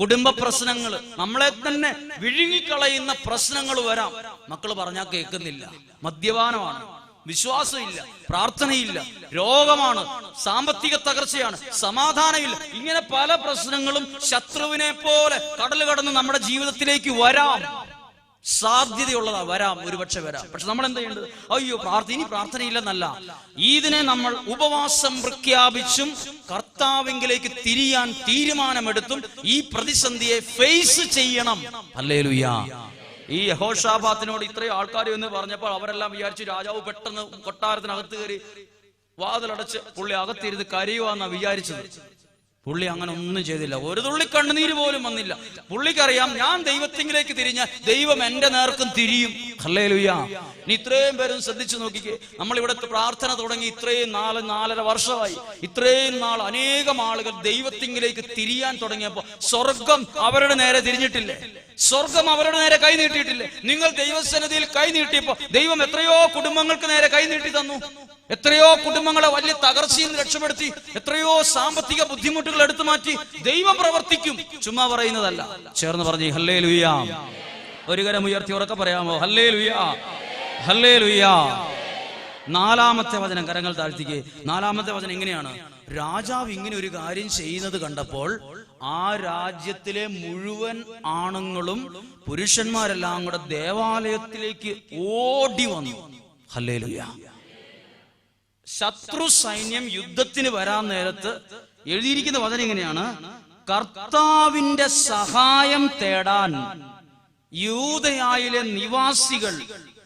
കുടുംബ പ്രശ്നങ്ങൾ നമ്മളെ തന്നെ വിഴുങ്ങിക്കളയുന്ന പ്രശ്നങ്ങൾ വരാം. മക്കൾ പറഞ്ഞാൽ കേൾക്കുന്നില്ല. മദ്യപാനമാണ്. വിശ്വാസമില്ല. പ്രാർത്ഥനയില്ല. രോഗമാണ്. സാമ്പത്തിക തകർച്ചയാണ്. സമാധാനമില്ല. ഇങ്ങനെ പല പ്രശ്നങ്ങളും ശത്രുവിനെ പോലെ കടൽ കടന്ന് നമ്മുടെ ജീവിതത്തിലേക്ക് വരാം. സാധ്യതയുള്ളതാ വരാം ഒരുപക്ഷെ വരാം. പക്ഷെ നമ്മൾ എന്താ ചെയ്യേണ്ടത് അയ്യോ പ്രാർത്ഥന ഇനി പ്രാർത്ഥനയില്ലെന്നല്ല. ഇതിനെ നമ്മൾ ഉപവാസം പ്രഖ്യാപിച്ചും കർത്താവിങ്കിലേക്ക് തിരിയാൻ തീരുമാനമെടുത്തും ഈ പ്രതിസന്ധിയെ ഫേസ് ചെയ്യണം. അല്ലേ ഈ യഹോഷാബാത്തിനോട് ഇത്രയും ആൾക്കാർ എന്ന് പറഞ്ഞപ്പോൾ അവരെല്ലാം വിചാരിച്ചു രാജാവ് പെട്ടെന്ന് കൊട്ടാരത്തിനകത്ത് കയറി വാതിലടച്ച് പുള്ളി അകത്തിരുന്ന് കരയുവാന്നാ വിചാരിച്ചത്. പുള്ളി അങ്ങനെ ഒന്നും ചെയ്തില്ല. ഒരു തുള്ളി കണ്ണുനീര് പോലും വന്നില്ല. പുള്ളിക്കറിയാം ഞാൻ ദൈവത്തിങ്കിലേക്ക് തിരിഞ്ഞ ദൈവം എന്റെ നേർക്കും തിരിയും. അല്ലേ ഇനി ഇത്രയും പേരും ശ്രദ്ധിച്ചു നോക്കിക്കേ. നമ്മൾ ഇവിടുത്തെ പ്രാർത്ഥന തുടങ്ങി ഇത്രയും നാല് നാലര വർഷമായി. ഇത്രയും നാൾ അനേകം ആളുകൾ ദൈവത്തിങ്കിലേക്ക് തിരിയാൻ തുടങ്ങിയപ്പോ സ്വർഗം അവരുടെ നേരെ തിരിഞ്ഞിട്ടില്ലേ? സ്വർഗം അവരുടെ നേരെ കൈ നീട്ടിയിട്ടില്ലേ? നിങ്ങൾ ദൈവസന്നിധിയിൽ കൈ നീട്ടിയപ്പോ ദൈവം എത്രയോ കുടുംബങ്ങൾക്ക് നേരെ കൈ നീട്ടി തന്നു. എത്രയോ കുടുംബങ്ങളെ വലിയ തകർച്ചയിൽ രക്ഷപ്പെടുത്തി. എത്രയോ സാമ്പത്തിക ബുദ്ധിമുട്ടുകൾ എടുത്തു മാറ്റി ദൈവം പ്രവർത്തിക്കും. ചുമ്മാ പറയുന്നതല്ല. ചേർന്ന് പറഞ്ഞു ഹല്ലേ ലുയ്യ ഒരു കരം ഉയർത്തി ഉറക്കെ പറയാമോ? ഹല്ലേ ലുയാ ഹല്ലേ ലുയാ നാലാമത്തെ വചനം കരങ്ങൾ താഴ്ത്തിക്ക്. നാലാമത്തെ വചനം എങ്ങനെയാണ് രാജാവ് ഇങ്ങനെ ഒരു കാര്യം ചെയ്യുന്നത് കണ്ടപ്പോൾ ആ രാജ്യത്തിലെ മുഴുവൻ ആണുങ്ങളും പുരുഷന്മാരെല്ലാം കൂടെ ദേവാലയത്തിലേക്ക് ഓടി വന്നു. ഹല്ലേ ലുയാ ശത്രു സൈന്യം യുദ്ധത്തിന് വരാൻ നേരത്ത് എഴുതിയിരിക്കുന്ന വചനം ഇങ്ങനെയാണ്. കർത്താവിന്റെ സഹായം തേടാൻ യൂതയായിലെ നിവാസികൾ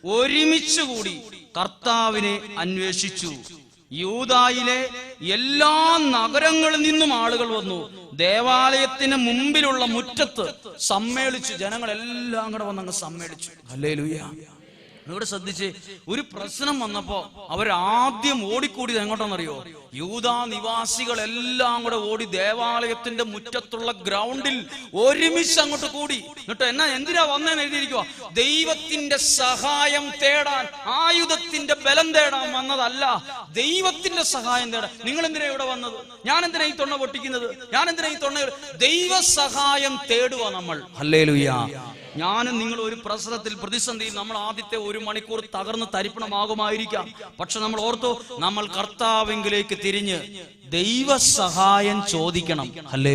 ഒരുമിച്ച് കൂടി കർത്താവിനെ അന്വേഷിച്ചു. യൂതായിലെ എല്ലാ നഗരങ്ങളിൽ നിന്നും ആളുകൾ വന്നു. ദേവാലയത്തിന് മുമ്പിലുള്ള മുറ്റത്ത് സമ്മേളിച്ചു. ജനങ്ങളെല്ലാം കൂടെ വന്നങ്ങ് സമ്മേളിച്ചു. അല്ലേ ഇവിടെ ശ്രദ്ധിച്ച് ഒരു പ്രശ്നം വന്നപ്പോ അവരാദ്യം ഓടിക്കൂടിയത് എങ്ങോട്ടാണെന്നറിയോ? യൂതാ നിവാസികളെല്ലാം കൂടെ ഓടി ദേവാലയത്തിന്റെ മുറ്റത്തുള്ള ഗ്രൗണ്ടിൽ ഒരുമിച്ച് അങ്ങോട്ട് കൂടി. എന്നിട്ട് എന്നാ എന്തിനാ വന്നേന്ന് എഴുതിയിരിക്കുക ദൈവത്തിന്റെ സഹായം തേടാൻ ആയുധത്തിന്റെ ബലം തേടാൻ വന്നതല്ല. ദൈവത്തിന്റെ സഹായം തേടാൻ. നിങ്ങൾ എന്തിനാ ഇവിടെ വന്നത്? ഞാൻ എന്തിനാ ഈ തൊണ്ണ പൊട്ടിക്കുന്നത്? ഞാൻ എന്തിനാ ഈ തൊണ്ണ? ദൈവ സഹായം തേടുക നമ്മൾ. അല്ലേ ഞാനും നിങ്ങൾ ഒരു പ്രശ്നത്തിൽ പ്രതിസന്ധിയിൽ നമ്മൾ ആദ്യത്തെ ഒരു മണിക്കൂർ തകർന്ന് തരിപ്പണമാകുമായിരിക്കാം. പക്ഷെ നമ്മൾ ഓർത്തു നമ്മൾ കർത്താവെങ്കിലേക്ക് തിരിഞ്ഞ് ദൈവ സഹായം ചോദിക്കണം. അല്ലേ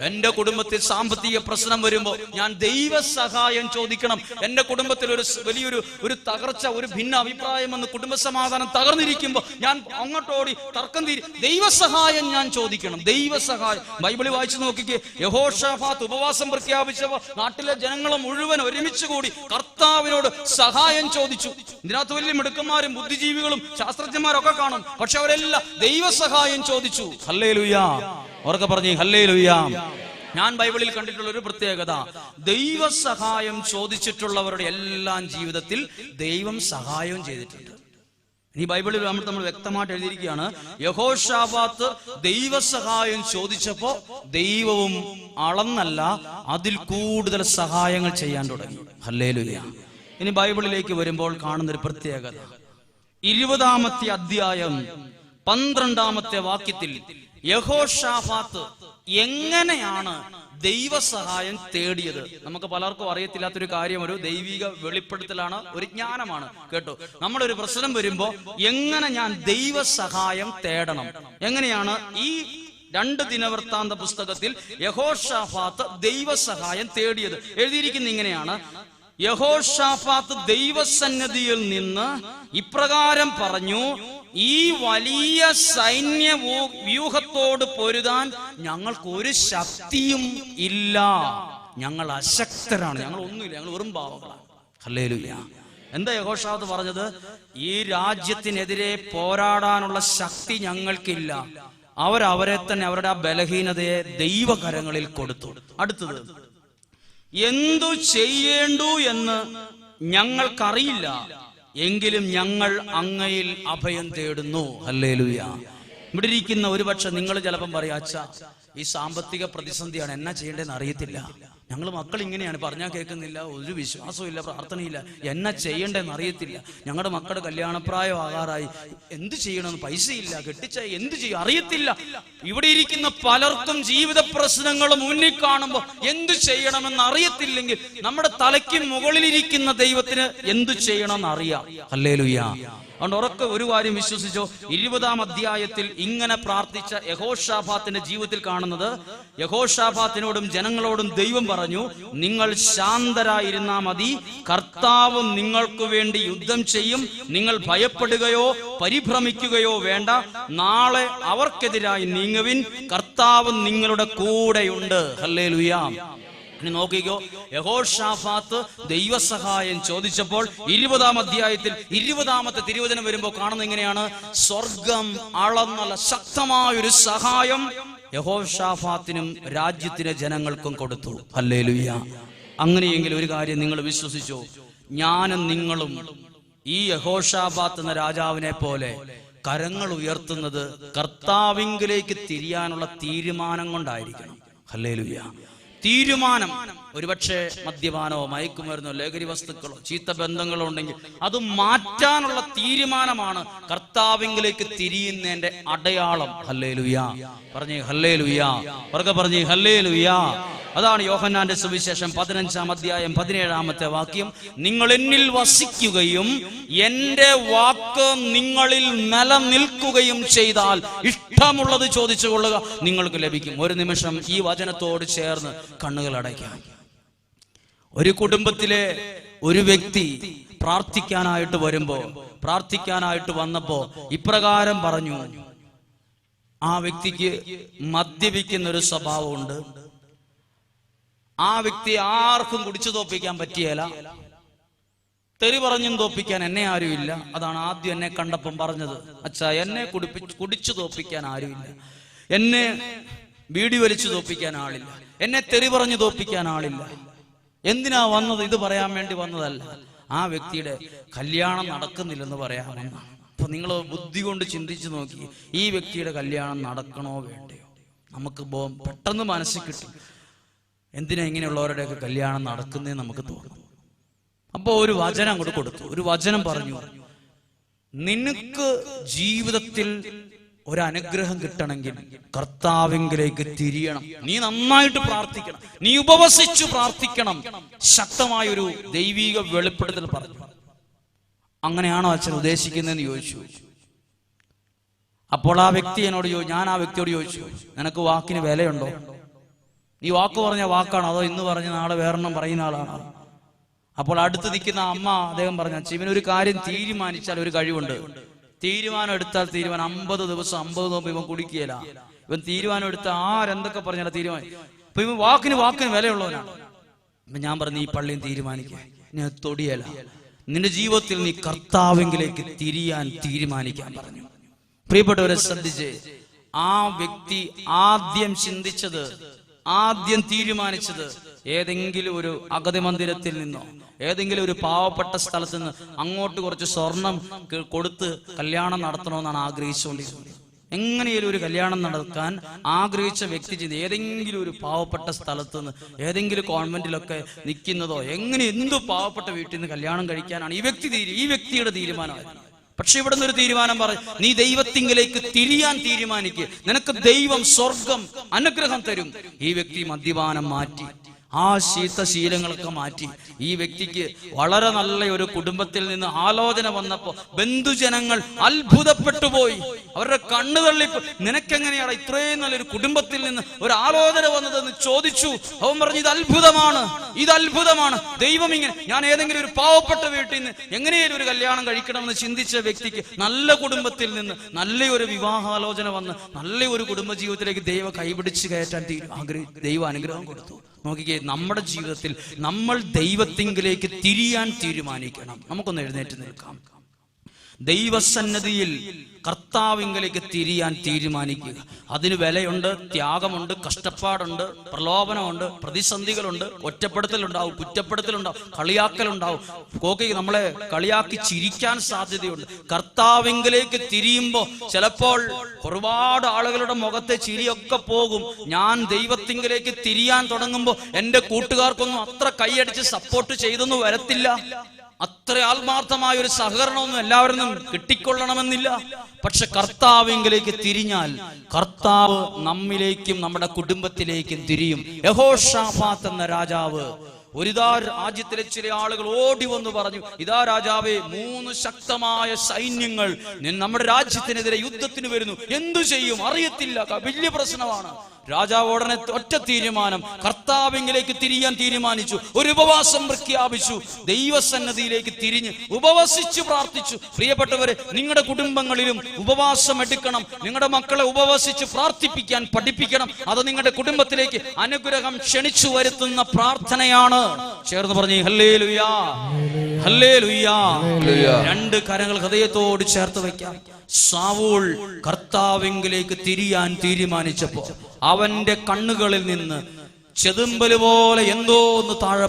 എന്റെ കുടുംബത്തിൽ സാമ്പത്തിക പ്രശ്നം വരുമ്പോ ഞാൻ ദൈവ സഹായം ചോദിക്കണം. എന്റെ കുടുംബത്തിൽ ഒരു വലിയൊരു ഒരു തകർച്ച ഒരു ഭിന്ന അഭിപ്രായം എന്ന് കുടുംബ സമാധാനം തകർന്നിരിക്കുമ്പോ ഞാൻ അങ്ങോട്ടോടി തർക്കം തീരി. ദൈവ സഹായം ഞാൻ ചോദിക്കണം. ദൈവ സഹായം ബൈബിളി വായിച്ചു നോക്കിക്കേ. യഹോഷാഫാത്ത് ഉപവാസം പ്രഖ്യാപിച്ചപ്പോ നാട്ടിലെ ജനങ്ങളെ മുഴുവൻ ഒരുമിച്ച് കൂടി കർത്താവിനോട് സഹായം ചോദിച്ചു. ഇതിനകത്ത് വലിയ മിടുക്കന്മാരും ബുദ്ധിജീവികളും ശാസ്ത്രജ്ഞന്മാരൊക്കെ കാണും. പക്ഷെ അവരെല്ലാം ദൈവ സഹായം ചോദിച്ചു ഹല്ലേ ലുയാ ഉറക്കെ പറഞ്ഞു ഹല്ലേ ഞാൻ ബൈബിളിൽ കണ്ടിട്ടുള്ള ഒരു പ്രത്യേകത ദൈവ സഹായം ചോദിച്ചിട്ടുള്ളവരുടെ എല്ലാം ജീവിതത്തിൽ ദൈവം സഹായം ചെയ്തിട്ടുണ്ട്. ഈ ബൈബിളിൽ നമ്മൾ നമ്മൾ വ്യക്തമായിട്ട് എഴുതിയിരിക്കുകയാണ് യഹോഷാബാത്ത് ദൈവസഹായം ചോദിച്ചപ്പോ ദൈവവും അളന്നല്ല അതിൽ കൂടുതൽ സഹായങ്ങൾ ചെയ്യാൻ തുടങ്ങി. ഹല്ലേലൂയ. ഇനി ബൈബിളിലേക്ക് വരുമ്പോൾ കാണുന്ന ഒരു പ്രത്യേകത ഇരുപതാമത്തെ അധ്യായം പന്ത്രണ്ടാമത്തെ വാക്യത്തിൽ യഹോഷാഫാത്ത് എങ്ങനെയാണ് ദൈവസഹായം തേടിയത്? നമുക്ക് പലർക്കും അറിയത്തില്ലാത്തൊരു കാര്യം ഒരു ദൈവിക വെളിപ്പെടുത്തലാണ് ഒരു ജ്ഞാനമാണ്. കേട്ടോ? നമ്മളൊരു പ്രശ്നം വരുമ്പോ എങ്ങനെ ഞാൻ ദൈവസഹായം തേടണം? എങ്ങനെയാണ്? ഈ രണ്ട് ദിനവൃത്താന്ത പുസ്തകത്തിൽ യഹോഷാഫാത്ത് ദൈവസഹായം തേടിയത്. എഴുതിയിരിക്കുന്ന ഇങ്ങനെയാണ് യഹോഷാഫാത്ത് ദൈവസന്നിധിയിൽ നിന്ന് ഇപ്രകാരം പറഞ്ഞു ഈ വലിയ സൈന്യ വ്യൂഹത്തോട് പൊരുതാൻ ഞങ്ങൾക്ക് ഒരു ശക്തിയും ഇല്ല. ഞങ്ങൾ അശക്തരാണ്. ഞങ്ങൾ ഒന്നുമില്ല. ഞങ്ങൾ വെറും പാവങ്ങളാണ്. എന്താ യഹോഷാദ് പറഞ്ഞത്? ഈ രാജ്യത്തിനെതിരെ പോരാടാനുള്ള ശക്തി ഞങ്ങൾക്കില്ല. അവരവരെ തന്നെ അവരുടെ ആ ബലഹീനതയെ ദൈവകരങ്ങളിൽ കൊടുത്തു. അടുത്തത് എന്തു ചെയ്യേണ്ടു എന്ന് ഞങ്ങൾക്കറിയില്ല. എങ്കിലും ഞങ്ങൾ അങ്ങയിൽ അഭയം തേടുന്നു. ഹല്ലേലൂയ. ഇവിടെ ഇരിക്കുന്ന ഒരുപക്ഷെ നിങ്ങൾ ചിലപ്പം പറയാ അച്ഛ ഈ സാമ്പത്തിക പ്രതിസന്ധിയാണ് എന്നാ ചെയ്യേണ്ടതെന്ന് അറിയത്തില്ല. ഞങ്ങൾ മക്കൾ ഇങ്ങനെയാണ് പറഞ്ഞാൽ കേൾക്കുന്നില്ല ഒരു വിശ്വാസവും ഇല്ല പ്രാർത്ഥനയില്ല എന്നാ ചെയ്യണ്ടെന്ന് അറിയത്തില്ല. ഞങ്ങളുടെ മക്കളുടെ കല്യാണപ്രായം ആകാറായി. എന്ത് ചെയ്യണമെന്ന് പൈസയില്ല കെട്ടിച്ച എന്ത് ചെയ്യും? അറിയത്തില്ല. ഇവിടെ ഇരിക്കുന്ന പലർക്കും ജീവിത പ്രശ്നങ്ങൾ മുന്നിൽ കാണുമ്പോൾ എന്ത് ചെയ്യണമെന്ന് അറിയത്തില്ലെങ്കിൽ നമ്മുടെ തലയ്ക്ക് മുകളിലിരിക്കുന്ന ദൈവത്തിന് എന്ത് ചെയ്യണമെന്ന് അറിയാം. അല്ലേ അതുകൊണ്ട് ഉറക്കെ ഒരു കാര്യം വിശ്വസിച്ചോ? ഇരുപതാം അധ്യായത്തിൽ ഇങ്ങനെ പ്രാർത്ഥിച്ച യഹോഷാഫാത്തിന്റെ ജീവിതത്തിൽ കാണുന്നത് യഹോഷാഫാത്തിനോടും ജനങ്ങളോടും ദൈവം പറഞ്ഞു നിങ്ങൾ ശാന്തരായിരുന്നാ മതി കർത്താവ് നിങ്ങൾക്ക് വേണ്ടി യുദ്ധം ചെയ്യും നിങ്ങൾ ഭയപ്പെടുകയോ പരിഭ്രമിക്കുകയോ വേണ്ട നാളെ അവർക്കെതിരായി നീങ്ങുവിൻ കർത്താവ് നിങ്ങളുടെ കൂടെയുണ്ട്. ഹല്ലേ ഇനി നോക്കിക്കോ. യഹോഷാഫാത്ത് ദൈവസഹായം ചോദിച്ചപ്പോൾ ഇരുപതാം അധ്യായത്തിൽ ഇരുപതാമത്തെ തിരുവചനം വരുമ്പോൾ കാണുന്നത് ഇങ്ങനെയാണ് സ്വർഗം അളന്നല്ല ശക്തമായൊരു സഹായം യഹോഷാഫാത്തിനും രാജ്യത്തിലെ ജനങ്ങൾക്കും കൊടുത്തു. ഹല്ലേലൂയ. അങ്ങനെയെങ്കിൽ ഒരു കാര്യം നിങ്ങൾ വിശ്വസിച്ചോ? ഞാനും നിങ്ങളും ഈ യഹോഷാഫാത്ത് എന്ന രാജാവിനെ പോലെ കരങ്ങൾ ഉയർത്തുന്നത് കർത്താവിങ്കിലേക്ക് തിരിയാനുള്ള തീരുമാനം കൊണ്ടായിരിക്കണം. ഹല്ലേലൂയ. തീരുമാനം. ഒരുപക്ഷെ മദ്യപാനമോ മയക്കുമരുന്നോ ലഹരി വസ്തുക്കളോ ചീത്ത ബന്ധങ്ങളോ ഉണ്ടെങ്കിൽ അത് മാറ്റാനുള്ള തീരുമാനമാണ് കർത്താവിംഗിലേക്ക് തിരിയുന്നതിന്റെ അടയാളം. ഹല്ലേ ലുയാ പറഞ്ഞേ ഹല്ലേ ലുയാ പറഞ്ഞേ ഹല്ലേ ലുയാ അതാണ് യോഹന്നാന്റെ സുവിശേഷം പതിനഞ്ചാം അധ്യായം പതിനേഴാമത്തെ വാക്യം. നിങ്ങൾ എന്നിൽ വസിക്കുകയും എന്റെ വാക്ക് നിങ്ങളിൽ നിലനിൽക്കുകയും ചെയ്താൽ ഇഷ്ടമുള്ളത് ചോദിച്ചു കൊള്ളുക നിങ്ങൾക്ക് ലഭിക്കും. ഒരു നിമിഷം ഈ വചനത്തോട് ചേർന്ന് കണ്ണുകൾ അടയ്ക്കാം ഒരു കുടുംബത്തിലെ ഒരു വ്യക്തി പ്രാർത്ഥിക്കാനായിട്ട് വരുമ്പോ പ്രാർത്ഥിക്കാനായിട്ട് വന്നപ്പോ ഇപ്രകാരം പറഞ്ഞു ആ വ്യക്തിക്ക് മദ്യപിക്കുന്ന ഒരു സ്വഭാവമുണ്ട്. ആ വ്യക്തി ആർക്കും കുടിച്ചു തോപ്പിക്കാൻ പറ്റിയല്ല തെറി പറഞ്ഞും തോപ്പിക്കാൻ എന്നെ ആരുമില്ല. അതാണ് ആദ്യം എന്നെ കണ്ടപ്പം പറഞ്ഞത്. അച്ഛാ എന്നെ കുടിപ്പി കുടിച്ചു തോപ്പിക്കാൻ ആരുമില്ല. എന്നെ ബീഡി വലിച്ചു തോപ്പിക്കാൻ ആളില്ല. എന്നെ തെറി പറഞ്ഞു തോപ്പിക്കാൻ ആളില്ല. എന്തിനാ വന്നത്? ഇത് പറയാൻ വേണ്ടി വന്നതല്ല. ആ വ്യക്തിയുടെ കല്യാണം നടക്കുന്നില്ലെന്ന് പറയാമെന്ന് അപ്പൊ നിങ്ങൾ ബുദ്ധി കൊണ്ട് ചിന്തിച്ചു നോക്കി. ഈ വ്യക്തിയുടെ കല്യാണം നടക്കണോ വേണ്ടയോ? നമുക്ക് പെട്ടെന്ന് മനസ്സിൽ കിട്ടും. എന്തിനാ ഇങ്ങനെയുള്ളവരുടെയൊക്കെ കല്യാണം നടക്കുന്നേ നമുക്ക് തോന്നും. അപ്പോൾ ഒരു വചനം അങ്ങോട്ട് കൊടുത്തു. ഒരു വചനം പറഞ്ഞു നിനക്ക് ജീവിതത്തിൽ ഒരു അനുഗ്രഹം കിട്ടണമെങ്കിൽ കർത്താവിങ്കിലേക്ക് തിരിയണം. നീ നന്നായിട്ട് പ്രാർത്ഥിക്കണം. നീ ഉപവസിച്ചു പ്രാർത്ഥിക്കണം. ശക്തമായ ഒരു ദൈവിക വെളിപ്പെടുത്തൽ പറഞ്ഞു. അങ്ങനെയാണോ അച്ഛൻ ഉദ്ദേശിക്കുന്നതെന്ന് ചോദിച്ചു. അപ്പോൾ ആ വ്യക്തി എന്നോട് ചോദിച്ചു ഞാൻ ആ വ്യക്തിയോട് ചോദിച്ചു നിനക്ക് വാക്കിന് വിലയുണ്ടോ? നീ വാക്ക് പറഞ്ഞ വാക്കാണ്? അതോ ഇന്ന് പറഞ്ഞ് നാളെ വേറെണ്ണം പറയുന്ന ആളാണ്? അപ്പോൾ അടുത്ത് നിൽക്കുന്ന അമ്മ അദ്ദേഹം പറഞ്ഞ അച്ഛൻ ഇവനൊരു കാര്യം തീരുമാനിച്ചാൽ ഒരു കഴിവുണ്ട്. തീരുമാനം എടുത്താൽ തീരുമാനം അമ്പത് ദിവസം അമ്പത് നോമ്പ് ഇവൻ കുടിക്കുകയില്ല ഇവൻ തീരുമാനം എടുത്ത ആരെന്തൊക്കെ പറഞ്ഞാൽ തീരുമാനം. അപ്പൊ ഇവൻ വാക്കിന് വാക്കിന് വിലയുള്ളവനാണ് അപ്പൊ ഞാൻ പറഞ്ഞു ഈ പള്ളിയും തീരുമാനിക്കുക ഞാൻ തൊടിയല്ല നിന്റെ ജീവിതത്തിൽ നീ കർത്താവെങ്കിലേക്ക് തിരിയാൻ തീരുമാനിക്കാൻ പറഞ്ഞു. പ്രിയപ്പെട്ടവരെ ശ്രദ്ധിച്ച്. ആ വ്യക്തി ആദ്യം ചിന്തിച്ചത് ആദ്യം തീരുമാനിച്ചത് ഏതെങ്കിലും ഒരു അഗതി മന്ദിരത്തിൽ നിന്നോ ഏതെങ്കിലും ഒരു പാവപ്പെട്ട സ്ഥലത്ത് നിന്ന് അങ്ങോട്ട് കുറച്ച് സ്വർണം കൊടുത്ത് കല്യാണം നടത്തണമെന്നാണ് ആഗ്രഹിച്ചുകൊണ്ടിരുന്നത്. എങ്ങനെയും ഒരു കല്യാണം നടക്കാൻ ആഗ്രഹിച്ച വ്യക്തി ചെയ്ത് ഏതെങ്കിലും ഒരു പാവപ്പെട്ട സ്ഥലത്ത് നിന്ന് ഏതെങ്കിലും കോൺവെന്റിലൊക്കെ നിൽക്കുന്നതോ എങ്ങനെ എന്തു പാവപ്പെട്ട വീട്ടിൽ നിന്ന് കല്യാണം കഴിക്കാനാണ് ഈ വ്യക്തി ഈ വ്യക്തിയുടെ തീരുമാനമായിരുന്നു പക്ഷെ ഇവിടെ നിന്നൊരു തീരുമാനം പറ നീ ദൈവത്തിങ്കിലേക്ക് തിരിയാൻ തീരുമാനിക്കുക നിനക്ക് ദൈവം സ്വർഗം അനുഗ്രഹം തരും. ഈ വ്യക്തി മദ്യപാനം മാറ്റി. ആ ശീതശീലങ്ങളൊക്കെ മാറ്റി. ഈ വ്യക്തിക്ക് വളരെ നല്ല ഒരു കുടുംബത്തിൽ നിന്ന് ആലോചന വന്നപ്പോ ബന്ധുജനങ്ങൾ അത്ഭുതപ്പെട്ടു പോയി അവരുടെ കണ്ണു തള്ളിപ്പോ നിനക്കെങ്ങനെയാണ് ഇത്രയും നല്ലൊരു കുടുംബത്തിൽ നിന്ന് ഒരു ആലോചന വന്നതെന്ന് ചോദിച്ചു. അവൻ പറഞ്ഞു ഇത് അത്ഭുതമാണ്. ഇത് അത്ഭുതമാണ്. ദൈവം ഇങ്ങനെ ഞാൻ ഏതെങ്കിലും ഒരു പാവപ്പെട്ട വീട്ടിൽ നിന്ന് എങ്ങനെയും ഒരു കല്യാണം കഴിക്കണമെന്ന് ചിന്തിച്ച വ്യക്തിക്ക് നല്ല കുടുംബത്തിൽ നിന്ന് നല്ലൊരു വിവാഹാലോചന വന്ന് നല്ല ഒരു കുടുംബജീവിതത്തിലേക്ക് ദൈവം കൈപിടിച്ച് കയറ്റാൻ ആഗ്രഹി ദൈവം അനുഗ്രഹം കൊടുത്തു. നോക്കിക്കേ നമ്മുടെ ജീവിതത്തിൽ നമ്മൾ ദൈവത്തിങ്കിലേക്ക് തിരിയാൻ തീരുമാനിക്കണം. നമുക്കൊന്ന് എഴുന്നേറ്റ് നിൽക്കാം. ദൈവസന്നദ്ധിയിൽ കർത്താവിങ്കലേക്ക് തിരിയാൻ തീരുമാനിക്കുക. അതിന് വിലയുണ്ട് ത്യാഗമുണ്ട് കഷ്ടപ്പാടുണ്ട് പ്രലോഭനമുണ്ട് പ്രതിസന്ധികളുണ്ട് ഒറ്റപ്പെടുത്തലുണ്ടാവും കുറ്റപ്പെടുത്തലുണ്ടാവും കളിയാക്കലുണ്ടാവും. കോക്കി നമ്മളെ കളിയാക്കി ചിരിക്കാൻ സാധ്യതയുണ്ട്. കർത്താവിങ്കലേക്ക് തിരിയുമ്പോൾ ചിലപ്പോൾ ഒരുപാട് ആളുകളുടെ മുഖത്തെ ചിരിയൊക്കെ പോകും. ഞാൻ ദൈവത്തിങ്കിലേക്ക് തിരിയാൻ തുടങ്ങുമ്പോൾ എന്റെ കൂട്ടുകാർക്കൊന്നും അത്ര കൈയടിച്ച് സപ്പോർട്ട് ചെയ്തൊന്നും വരത്തില്ല. അത്ര ആത്മാർത്ഥമായ ഒരു സഹകരണമൊന്നും എല്ലാവരും കിട്ടിക്കൊള്ളണമെന്നില്ല. പക്ഷെ കർത്താവിങ്കിലേക്ക് തിരിഞ്ഞാൽ കർത്താവ് നമ്മിലേക്കും നമ്മുടെ കുടുംബത്തിലേക്കും തിരിയും. യഹോഷാഫാത്ത് എന്ന രാജാവ് ഒരിതാ രാജ്യത്തിലെ ചില ആളുകൾ ഓടി വന്നു പറഞ്ഞു ഇതാ രാജാവേ മൂന്ന് ശക്തമായ സൈന്യങ്ങൾ നമ്മുടെ രാജ്യത്തിനെതിരെ യുദ്ധത്തിന് വരുന്നു. എന്തു ചെയ്യും? അറിയത്തില്ല. വലിയ പ്രശ്നമാണ്. രാജാവ് ഉടനെ ഒറ്റ തീരുമാനം. കർത്താവിംഗിലേക്ക് തിരിയാൻ തീരുമാനിച്ചു. ഒരു ഉപവാസം പ്രഖ്യാപിച്ചു. ദൈവസന്നദ്ധിയിലേക്ക് തിരിഞ്ഞ് ഉപവസിച്ചു പ്രാർത്ഥിച്ചു. പ്രിയപ്പെട്ടവരെ നിങ്ങളുടെ കുടുംബങ്ങളിലും ഉപവാസം എടുക്കണം. നിങ്ങളുടെ മക്കളെ ഉപവസിച്ച് പ്രാർത്ഥിപ്പിക്കാൻ പഠിപ്പിക്കണം. അത് നിങ്ങളുടെ കുടുംബത്തിലേക്ക് അനുഗ്രഹം ക്ഷണിച്ചു വരുത്തുന്ന പ്രാർത്ഥനയാണ്. ചേർന്ന് പറഞ്ഞു ഹല്ലേ ലുയാ ഹല്ലേ ലുയാ രണ്ട് കരങ്ങൾ ഹൃദയത്തോട് ചേർത്ത് വയ്ക്കാം. സാവൂൾ കർത്താവിങ്കിലേക്ക് തിരിയാൻ തീരുമാനിച്ചപ്പോ അവന്റെ കണ്ണുകളിൽ നിന്ന് ചെതുമ്പൽ പോലെ എന്തോ ഒന്ന് താഴെ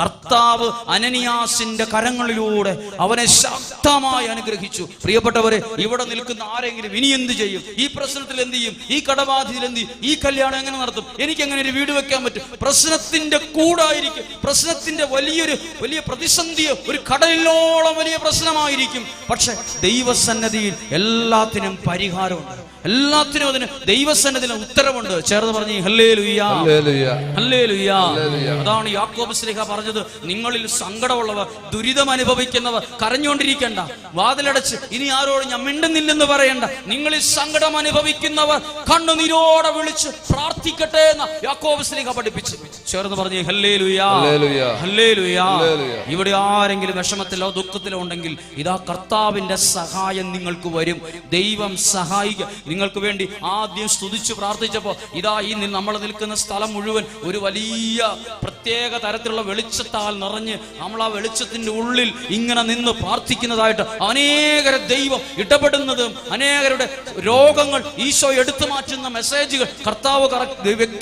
കർത്താവ് അനനിയാസിന്റെ കരങ്ങളിലൂടെ അവനെ ശക്തമായി അനുഗ്രഹിച്ചു. പ്രിയപ്പെട്ടവരെ ഇവിടെ നിൽക്കുന്ന ആരെങ്കിലും ഇനി എന്ത് ചെയ്യും? ഈ പ്രശ്നത്തിൽ എന്ത് ചെയ്യും? ഈ കടബാധിയിൽ എന്ത് ചെയ്യും? ഈ കല്യാണം എങ്ങനെ നടത്തും? എനിക്ക് എങ്ങനെ ഒരു വീട് വെക്കാൻ പറ്റും. പ്രശ്നത്തിന്റെ കൂടായിരിക്കും. പ്രശ്നത്തിന്റെ വലിയൊരു വലിയ പ്രതിസന്ധിയോ ഒരു കടലിലോളം വലിയ പ്രശ്നമായിരിക്കും. പക്ഷെ ദൈവസന്നദ്ധിയിൽ എല്ലാത്തിനും പരിഹാരമുണ്ട്. എല്ലാത്തിനും അതിന് ദൈവസന്നതിന് ഉത്തരവുണ്ട്. ചേർന്ന് പറഞ്ഞു ഹല്ലേ ലുയ്യാ. അതാണ് യാക്കോബ് സ്ലേഹ പറഞ്ഞത്. നിങ്ങളിൽ സങ്കടമുള്ളവർ ദുരിതം അനുഭവിക്കുന്നവർ കരഞ്ഞുകൊണ്ടിരിക്കേണ്ട. വാതിലടച്ച് ഇനി ആരോടും ഞാൻ മിണ്ടുന്നില്ലെന്ന് പറയണ്ട. നിങ്ങളിൽ സങ്കടം അനുഭവിക്കുന്നവർ കണ്ണുനീരോടെ വിളിച്ച് പ്രാർത്ഥിക്കട്ടെ എന്ന് യാക്കോബ് സ്ലേഹ പഠിപ്പിച്ചു. ചേർന്ന് പറഞ്ഞു ഹല്ലേ ലുയാ ഹല്ലേലൂയ. ഹല്ലേ ലുയാ ഹല്ലേലൂയ. ഇവിടെ ആരെങ്കിലും വിഷമത്തിലോ ദുഃഖത്തിലോ ഉണ്ടെങ്കിൽ ഇതാ കർത്താവിന്റെ സഹായം നിങ്ങൾക്ക് വരും. ദൈവം സഹായിക്കുക നിങ്ങൾക്ക് വേണ്ടി ആദ്യം സ്തുതിച്ച് പ്രാർത്ഥിച്ചപ്പോൾ ഇതാ ഈ നമ്മൾ നിൽക്കുന്ന സ്ഥലം മുഴുവൻ ഒരു വലിയ പ്രത്യേക തരത്തിലുള്ള വെളിച്ചത്താൽ നിറഞ്ഞ് നമ്മൾ ആ വെളിച്ചത്തിന്റെ ഉള്ളിൽ ഇങ്ങനെ നിന്ന് പ്രാർത്ഥിക്കുന്നതായിട്ട് അനേകരെ ദൈവം ഇടപെടുന്നതും അനേകരുടെ രോഗങ്ങൾ ഈശോ എടുത്തു മാറ്റുന്ന മെസ്സേജുകൾ കർത്താവ് വ്യക്ത